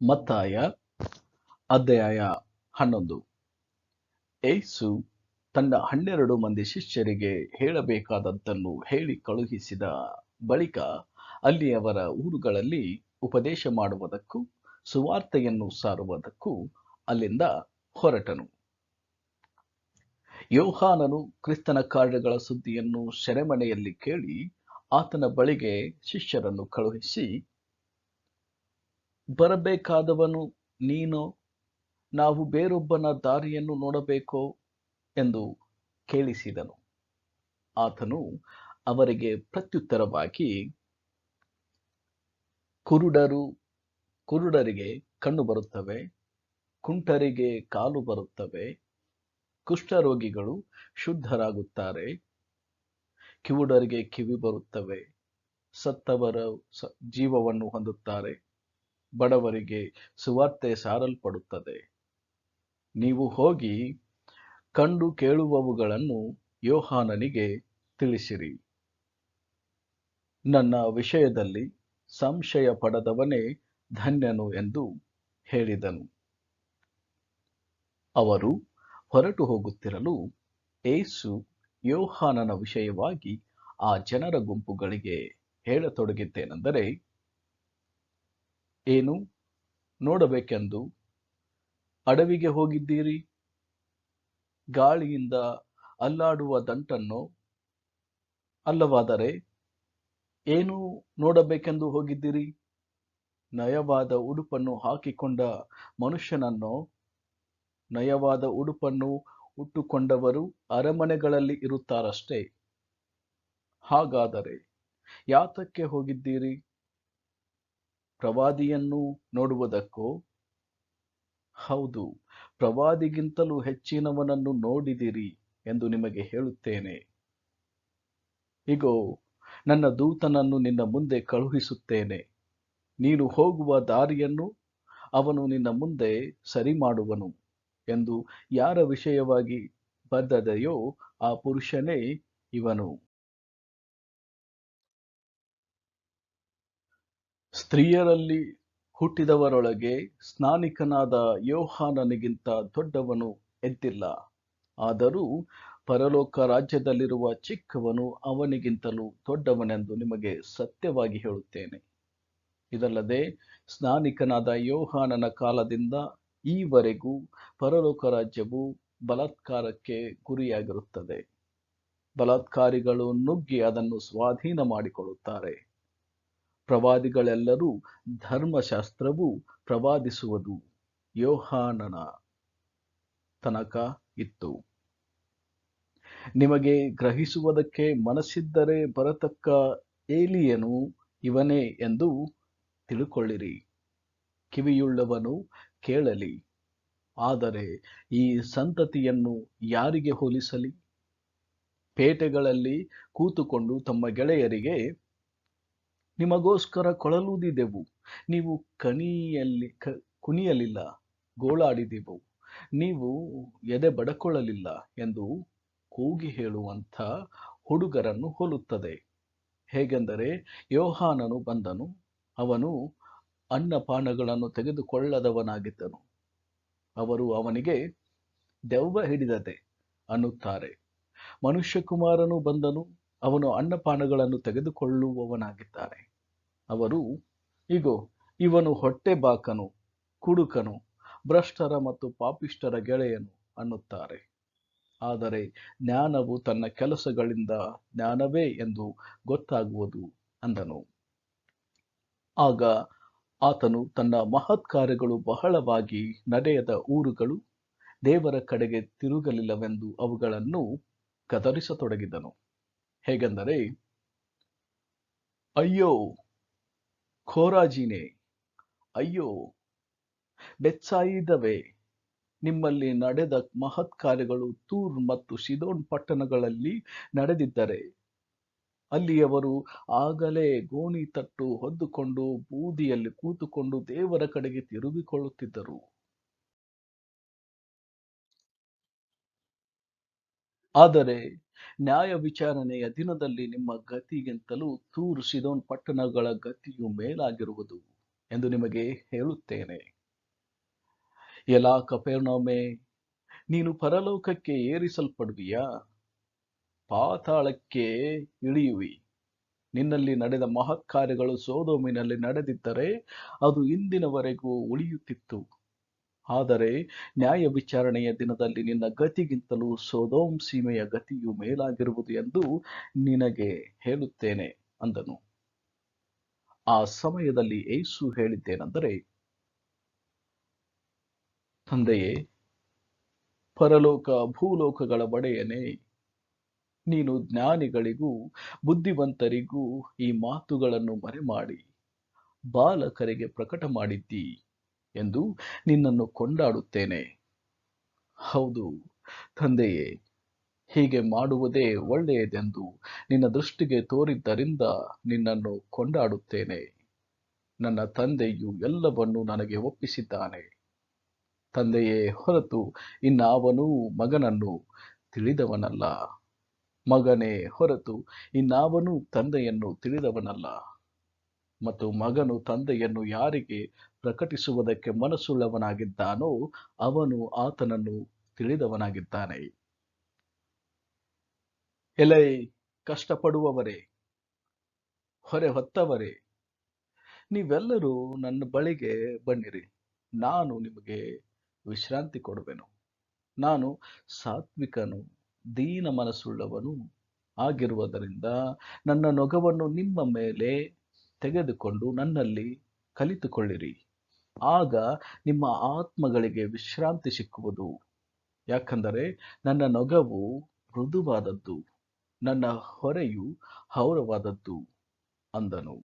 ಮತ್ತಾಯ, ಅಧ್ಯಾಯ ಹನ್ನೊಂದು. ಏಸು ತನ್ನ ಹನ್ನೆರಡು ಮಂದಿ ಶಿಷ್ಯರಿಗೆ ಹೇಳಬೇಕಾದದ್ದನ್ನು ಹೇಳಿ ಕಳುಹಿಸಿದ ಬಳಿಕ ಅಲ್ಲಿಯವರ ಊರುಗಳಲ್ಲಿ ಉಪದೇಶ ಮಾಡುವುದಕ್ಕೂ, ಸುವಾರ್ತೆಯನ್ನು ಸಾರುವುದಕ್ಕೂ ಅಲ್ಲಿಂದ ಹೊರಟನು. ಯೋಹಾನನು ಕ್ರಿಸ್ತನ ಕಾರ್ಯಗಳ ಸುದ್ದಿಯನ್ನು ಸೆರೆಮನೆಯಲ್ಲಿ ಕೇಳಿ ಆತನ ಬಳಿಗೆ ಶಿಷ್ಯರನ್ನು ಕಳುಹಿಸಿ ಬರಬೇಕಾದವನು ನೀನೋ, ನಾವು ಬೇರೊಬ್ಬನ ದಾರಿಯನ್ನು ನೋಡಬೇಕೋ ಎಂದು ಕೇಳಿಸಿದನು. ಆತನು ಅವರಿಗೆ ಪ್ರತ್ಯುತ್ತರವಾಗಿ, ಕುರುಡರು, ಕುರುಡರಿಗೆ ಕಣ್ಣು ಬರುತ್ತವೆ, ಕುಂಟರಿಗೆ ಕಾಲು ಬರುತ್ತವೆ, ಕುಷ್ಠರೋಗಿಗಳು ಶುದ್ಧರಾಗುತ್ತಾರೆ, ಕಿವುಡರಿಗೆ ಕಿವಿ ಬರುತ್ತವೆ, ಸತ್ತವರ ಜೀವವನ್ನು ಹೊಂದುತ್ತಾರೆ. ಬಡವರಿಗೆ ಸುವಾರ್ತೆ ಸಾರಲ್ಪಡುತ್ತದೆ. ನೀವು ಹೋಗಿ ಕಂಡು ಕೇಳುವವುಗಳನ್ನು ಯೋಹಾನನಿಗೆ ತಿಳಿಸಿರಿ. ನನ್ನ ವಿಷಯದಲ್ಲಿ ಸಂಶಯ ಪಡೆದವನೇ ಧನ್ಯನು ಎಂದು ಹೇಳಿದನು. ಅವರು ಹೊರಟು ಹೋಗುತ್ತಿರಲು ಏಸು ಯೋಹಾನನ ವಿಷಯವಾಗಿ ಆ ಜನರ ಗುಂಪುಗಳಿಗೆ ಹೇಳತೊಡಗಿದ್ದೇನೆಂದರೆ ಏನು ನೋಡಬೇಕೆಂದು ಅಡವಿಗೆ ಹೋಗಿದ್ದೀರಿ? ಗಾಳಿಯಿಂದ ಅಲ್ಲಾಡುವ ದಂಟನ್ನು ಅಲ್ಲವಾದರೆ ಏನು ನೋಡಬೇಕೆಂದು ಹೋಗಿದ್ದೀರಿ? ನಯವಾದ ಉಡುಪನ್ನು ಹಾಕಿಕೊಂಡ ಮನುಷ್ಯನನ್ನು ನಯವಾದ ಉಡುಪನ್ನು ಉಟ್ಟುಕೊಂಡವರು ಅರಮನೆಗಳಲ್ಲಿ ಇರುತ್ತಾರಷ್ಟೇ. ಹಾಗಾದರೆ ಯಾತಕ್ಕೆ ಹೋಗಿದ್ದೀರಿ? ಪ್ರವಾದಿಯನ್ನು ನೋಡುವುದಕ್ಕೋ ಹೌದು, ಪ್ರವಾದಿಗಿಂತಲೂ ಹೆಚ್ಚಿನವನನ್ನು ನೋಡಿದಿರಿ ಎಂದು ನಿಮಗೆ ಹೇಳುತ್ತೇನೆ. ಇಗೋ, ನನ್ನ ದೂತನನ್ನು ನಿನ್ನ ಮುಂದೆ ಕಳುಹಿಸುತ್ತೇನೆ. ನೀನು ಹೋಗುವ ದಾರಿಯನ್ನು ಅವನು ನಿನ್ನ ಮುಂದೆ ಸರಿ ಮಾಡುವನು ಎಂದು ಯಾರ ವಿಷಯವಾಗಿ ಬರೆದದೆಯೋ ಆ ಪುರುಷನೇ ಇವನು. ಸ್ತ್ರೀಯರಲ್ಲಿ ಹುಟ್ಟಿದವರೊಳಗೆ ಸ್ನಾನಿಕನಾದ ಯೋಹಾನನಿಗಿಂತ ದೊಡ್ಡವನು ಎದ್ದಿಲ್ಲ ಆದರೂ ಪರಲೋಕ ರಾಜ್ಯದಲ್ಲಿರುವ ಚಿಕ್ಕವನು ಅವನಿಗಿಂತಲೂ ದೊಡ್ಡವನೆಂದು ನಿಮಗೆ ಸತ್ಯವಾಗಿ ಹೇಳುತ್ತೇನೆ. ಇದಲ್ಲದೆ ಸ್ನಾನಿಕನಾದ ಯೋಹಾನನ ಕಾಲದಿಂದ ಈವರೆಗೂ ಪರಲೋಕ ರಾಜ್ಯವು ಬಲಾತ್ಕಾರಕ್ಕೆ ಗುರಿಯಾಗಿರುತ್ತದೆ. ಬಲಾತ್ಕಾರಿಗಳು ನುಗ್ಗಿ ಅದನ್ನು ಸ್ವಾಧೀನ ಮಾಡಿಕೊಳ್ಳುತ್ತಾರೆ ಪ್ರವಾದಿಗಳೆಲ್ಲರೂ ಧರ್ಮಶಾಸ್ತ್ರವು ಪ್ರವಾದಿಸುವುದು. ಯೋಹಾನನ ತನಕ ಇತ್ತು. ನಿಮಗೆ ಗ್ರಹಿಸುವುದಕ್ಕೆ ಮನಸ್ಸಿದ್ದರೆ ಬರತಕ್ಕ ಏಲಿಯನು ಇವನೇ ಎಂದು ತಿಳುಕೊಳ್ಳಿರಿ. ಕಿವಿಯುಳ್ಳವನು ಕೇಳಲಿ. ಆದರೆ ಈ ಸಂತತಿಯನ್ನು ಯಾರಿಗೆ ಹೋಲಿಸಲಿ? ಪೇಟೆಗಳಲ್ಲಿ ಕೂತುಕೊಂಡು ತಮ್ಮ ಗೆಳೆಯರಿಗೆ ನಿಮಗೋಸ್ಕರ ಕೊಳಲೂದಿದೆವು. ನೀವು ಕಣಿಯಲ್ಲಿ, ಕ, ಕುಣಿಯಲಿಲ್ಲ, ಗೋಳಾಡಿದೆವು. ನೀವು ಎದೆ ಬಡಕೊಳ್ಳಲಿಲ್ಲ ಎಂದು ಕೂಗಿ ಹೇಳುವಂಥ ಹುಡುಗರನ್ನು ಹೋಲುತ್ತದೆ. ಹೇಗೆಂದರೆ ಯೋಹಾನನು ಬಂದನು. ಅವನು ಅನ್ನಪಾನಗಳನ್ನು ತೆಗೆದುಕೊಳ್ಳದವನಾಗಿದ್ದನು. ಅವರು ಅವನಿಗೆ, ದೆವ್ವ ಹಿಡಿದದೆ ಅನ್ನುತ್ತಾರೆ. ಮನುಷ್ಯಕುಮಾರನು ಬಂದನು. ಅವನು ಅನ್ನಪಾನಗಳನ್ನು ತೆಗೆದುಕೊಳ್ಳುವವನಾಗಿದ್ದಾನೆ. ಅವರು, ಇಗೋ, ಇವನು ಹೊಟ್ಟೆ ಬಾಕನು, ಕುಡುಕನು, ಭ್ರಷ್ಟರ ಮತ್ತು ಪಾಪಿಷ್ಟರ ಗೆಳೆಯನು ಅನ್ನುತ್ತಾರೆ. ಆದರೆ ಜ್ಞಾನವು ತನ್ನ ಕೆಲಸಗಳಿಂದ ಜ್ಞಾನವೇ ಎಂದು ಗೊತ್ತಾಗುವುದು ಅಂದನು. ಆಗ ಆತನು ತನ್ನ ಮಹತ್ ಕಾರ್ಯಗಳು ಬಹಳವಾಗಿ ನಡೆಯದ ಊರುಗಳು ದೇವರ ಕಡೆಗೆ ತಿರುಗಲಿಲ್ಲವೆಂದು ಅವುಗಳನ್ನು ಕದರಿಸತೊಡಗಿದನು ಹೇಗೆಂದರೆ, ಅಯ್ಯೋ ಖೋರಾಜಿನೇ, ಅಯ್ಯೋ, ಬೆಚ್ಚಾಯಿದವೇ, ನಿಮ್ಮಲ್ಲಿ ನಡೆದ ಮಹತ್ ಕಾರ್ಯಗಳು ತೂರ್ ಮತ್ತು ಶಿದೋನ್ ಪಟ್ಟಣಗಳಲ್ಲಿ ನಡೆದಿದ್ದರೆ, ಅಲ್ಲಿಯವರು ಆಗಲೇ ಗೋಣಿ ತಟ್ಟು ಹೊದ್ದುಕೊಂಡು ಬೂದಿಯಲ್ಲಿ ಕೂತುಕೊಂಡು ದೇವರ ಕಡೆಗೆ ತಿರುಗಿಕೊಳ್ಳುತ್ತಿದ್ದರು. ಆದರೆ ನ್ಯಾಯ ವಿಚಾರಣೆಯ ದಿನದಲ್ಲಿ ನಿಮ್ಮ ಗತಿಗಿಂತಲೂ ತೂರು ಸಿದೋನ್ ಪಟ್ಟಣಗಳ ಗತಿಯು ಮೇಲಾಗಿರುವುದು ಎಂದು ನಿಮಗೆ ಹೇಳುತ್ತೇನೆ. ಎಲಾ ಕಪೇರ್ನೊಮೆ ನೀನು ಪರಲೋಕಕ್ಕೆ ಏರಿಸಲ್ಪಡುವಿಯಾ? ಪಾತಾಳಕ್ಕೆ ಇಳಿಯುವಿ. ನಿನ್ನಲ್ಲಿ ನಡೆದ ಮಹತ್ಕಾರ್ಯಗಳು ಸೋದೋಮಿನಲ್ಲಿ ನಡೆದಿದ್ದರೆ ಅದು ಇಂದಿನವರೆಗೂ ಉಳಿಯುತ್ತಿತ್ತು. ಆದರೆ ನ್ಯಾಯ ವಿಚಾರಣೆಯ ದಿನದಲ್ಲಿ ನಿನ್ನ ಗತಿಗಿಂತಲೂ ಸೋದೋಂ ಸೀಮೆಯ ಗತಿಯು ಮೇಲಾಗಿರುವುದು ಎಂದು ನಿನಗೆ ಹೇಳುತ್ತೇನೆ, ಅಂದನು. ಆ ಸಮಯದಲ್ಲಿ ಏಸು ಹೇಳಿದ್ದೇನೆಂದರೆ, ತಂದೆಯೇ, ಪರಲೋಕ ಭೂಲೋಕಗಳ ಒಡೆಯನೇ, ನೀನು ಜ್ಞಾನಿಗಳಿಗೂ ಬುದ್ಧಿವಂತರಿಗೂ ಈ ಮಾತುಗಳನ್ನು ಮರೆಮಾಡಿ, ಬಾಲಕರಿಗೆ ಪ್ರಕಟ ಮಾಡಿದ್ದಿ ಎಂದು ನಿನ್ನನ್ನು ಕೊಂಡಾಡುತ್ತೇನೆ. ಹೌದು, ತಂದೆಯೇ, ಹೀಗೆ ಮಾಡುವುದೇ ಒಳ್ಳೆಯದೆಂದು ನಿನ್ನ ದೃಷ್ಟಿಗೆ ತೋರಿದ್ದರಿಂದ ನಿನ್ನನ್ನು ಕೊಂಡಾಡುತ್ತೇನೆ. ನನ್ನ ತಂದೆಯು ಎಲ್ಲವನ್ನೂ ನನಗೆ ಒಪ್ಪಿಸಿದ್ದಾನೆ. ತಂದೆಯೇ, ಹೊರತು ಇನ್ನಾವನೂ ಮಗನನ್ನು ತಿಳಿದವನಲ್ಲ. ಮಗನೇ, ಹೊರತು ಇನ್ನಾವನೂ ತಂದೆಯನ್ನು ತಿಳಿದವನಲ್ಲ. ಮತ್ತು ಮಗನು ತಂದೆಯನ್ನು ಯಾರಿಗೆ ಪ್ರಕಟಿಸುವುದಕ್ಕೆ ಮನಸ್ಸುಳ್ಳವನಾಗಿದ್ದಾನೋ ಅವನು ಆತನನ್ನು ತಿಳಿದವನಾಗಿದ್ದಾನೆ. ಎಲೈ, ಕಷ್ಟಪಡುವವರೇ ಹೊರೆ ಹೊತ್ತವರೇ ನೀವೆಲ್ಲರೂ ನನ್ನ ಬಳಿಗೆ ಬನ್ನಿರಿ. ನಾನು ನಿಮಗೆ ವಿಶ್ರಾಂತಿ ಕೊಡುವೆನು. ನಾನು ಸಾತ್ವಿಕನು, ದೀನ ಮನಸ್ಸುಳ್ಳವನು ಆಗಿರುವುದರಿಂದ ನನ್ನ ನೊಗವನ್ನು ನಿಮ್ಮ ಮೇಲೆ ತೆಗೆದುಕೊಂಡು ನನ್ನಲ್ಲಿ ಕಲಿತುಕೊಳ್ಳಿರಿ. ಆಗ ನಿಮ್ಮ ಆತ್ಮಗಳಿಗೆ ವಿಶ್ರಾಂತಿ ಸಿಕ್ಕುವುದು. ಯಾಕಂದರೆ ನನ್ನ ನೊಗವು ಮೃದುವಾದದ್ದು ನನ್ನ ಹೊರೆಯು ಹೌರವಾದದ್ದು ಅಂದನು.